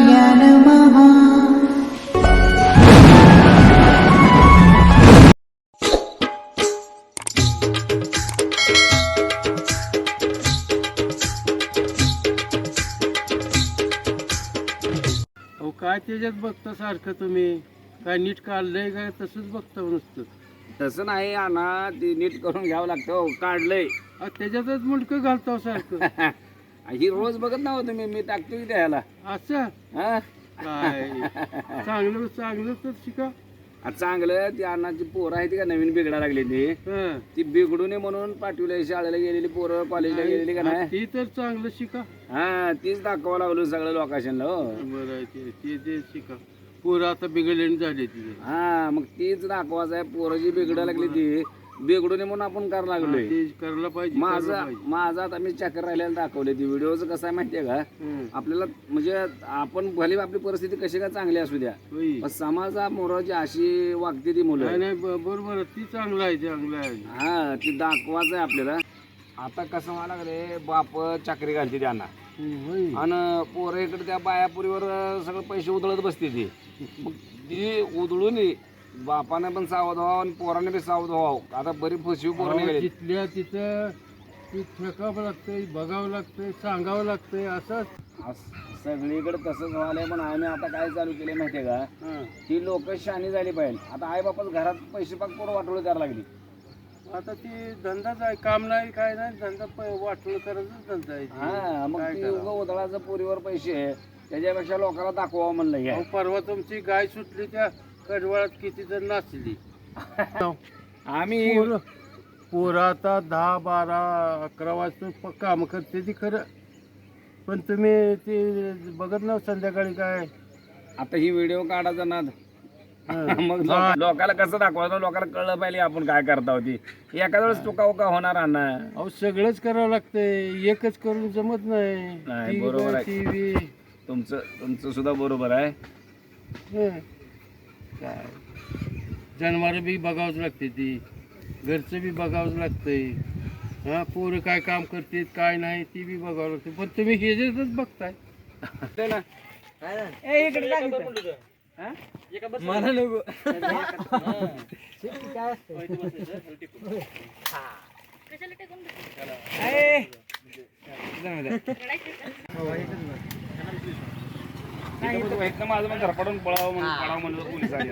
नमः अहो काय त्याच्यात बघता सारखं तुम्ही? काय नीट काढलंय काय? तसंच बघता नुसतं. तसं नाही आणा ती नीट करून घ्यावं लागतं हो, काढलंय. अहो, त्याच्यातच मुंडकं घालतो सारखं. ही रोज बघत ना हो तुम्ही मी टाकतो की द्यायला असं? हा? काय चांगलं चांगलं तर शिका. आ, चांगलं ती अण्णाची पोरं आहे ती का नवीन बिघडा लागली ती. हं. ती बिघडू नये म्हणून पाठवलंय शाळेला गेलेली पोरं कॉलेजला गेलेली का नाही? ती तर चांगलं शिका. हा तीच दाखवावं लागलो सगळं लोकांना हो. बरं आहे ते ते ते शिका. पोरं आता बिघडलेली झाली तिथे हा मग तीच दाखवायचं आहे पोरं जी बिघडा लागली ती. बिघडू नये म्हणून आपण करायला लागलोय ते करायला पाहिजे माझा. माझा आता मी चक्कर राहिलेला दाखवले ती व्हिडिओचं कसं आहे माहितीये का. आपल्याला म्हणजे आपण भले आपली परिस्थिती कशी का चांगली असू द्या होय. पण समाजा मोराची अशी वागते ती मुलं नाही ब- बरोबर आहे. ती चांगलं आहे चांगलं आहे हा ती दाखवायचं आहे आपल्याला आता कसं व्हायला लागले बाप चाकरी घालते त्यांना होय. आणि पोरं इकडे त्या बायापुरीवर सगळं पैसे उधळत बसते ती मग ती उधळून बापाने पण सावध व्हावं आणि पोराने बी सावध व्हावं. आता बरी फसवी पोरं अहो, निघाली तिथल्या तिथं ती ठेकावं लागतंय बघावं लागतंय सांगावं लागतंय असंच असं सगळीकडे तसंच व्हायलंय पण आम्ही आता काय चालू केले माहितीये का? हं. ही लोक शानी झाली पाहिजे. आता आई बापाच घरात पैसे पाक पोरं वाटोळ करायला लागली? आता ती धंदाच आहे काम नाही काय नाही धंदा प- वाटोळ करायचाच धंदा आहे ती. हा मग काय ती करावं? उगं उधळाचं पोरीवर पैसे आहे. त्याच्यापेक्षा लोकांना दाखवावं म्हणलं अहो, परवा तुमची गाय सुटली त्या कडवाळात किती जण नाचली? आम्ही पोरं पोरं आता दहा बारा अकरा वाजता काम करते ती खरं. पण तुम्ही ते बघत ना संध्याकाळी काय? आता ही व्हिडिओ काढायचा हं. मग लोक- लोकांना कसं दाखवायचं? लोकांना कळलं पाहिजे आपण काय करता होती एखाद्या वेळेस चुका उका होणार अण्णा अहो सगळंच करावं लागतंय. एकच करून जमत नाही. नाही, बरोबर आहे. तुमचं तुमचं सुद्धा बरोबर आहे. काय? जनावर बी बघावंच लागते ती. घरचं बी बघावंच लागतंय. हा पोरं काय काम करते काय नाही ती बी बघावं लागते. पण तुम्ही हे जेच बघताय. मला नको. इथं माझं मग घरपडून पळावं म्हणून पळावं म्हणलं पोलिसांनी.